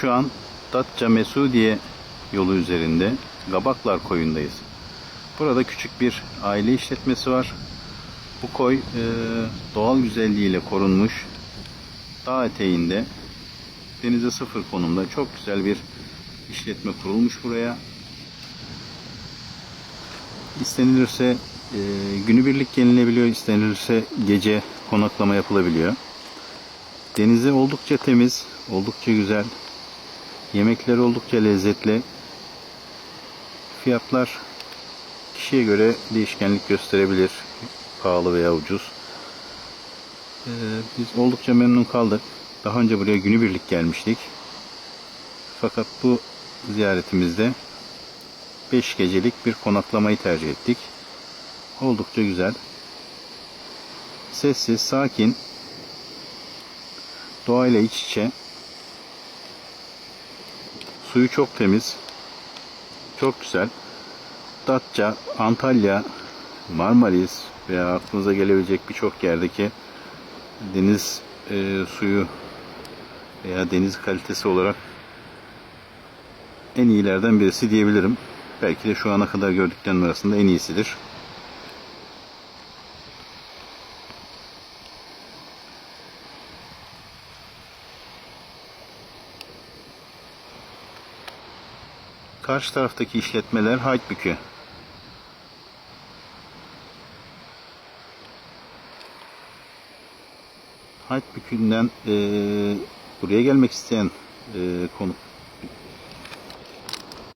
Şu an Datça Mesudiye yolu üzerinde Gabaklar koyundayız. Burada küçük bir aile işletmesi var. Bu koy e, doğal güzelliğiyle korunmuş. Dağ eteğinde denize sıfır konumda çok güzel bir işletme kurulmuş buraya. İstenilirse e, günübirlik gelinebiliyor, istenilirse gece konaklama yapılabiliyor. Denizi oldukça temiz, oldukça güzel. Yemekleri oldukça lezzetli. Fiyatlar kişiye göre değişkenlik gösterebilir. Pahalı veya ucuz. Ee, biz oldukça memnun kaldık. Daha önce buraya günübirlik gelmiştik. Fakat bu ziyaretimizde 5 gecelik bir konaklamayı tercih ettik. Oldukça güzel. Sessiz, sakin, doğayla iç içe. Suyu çok temiz. Çok güzel. Datça, Antalya, Marmaris veya aklınıza gelebilecek birçok yerdeki deniz e, suyu veya deniz kalitesi olarak en iyilerden birisi diyebilirim. Belki de şu ana kadar gördüklerim arasında en iyisidir. Karşı taraftaki işletmeler Haydbükü. Haydbükü'nden eee buraya gelmek isteyen eee konuk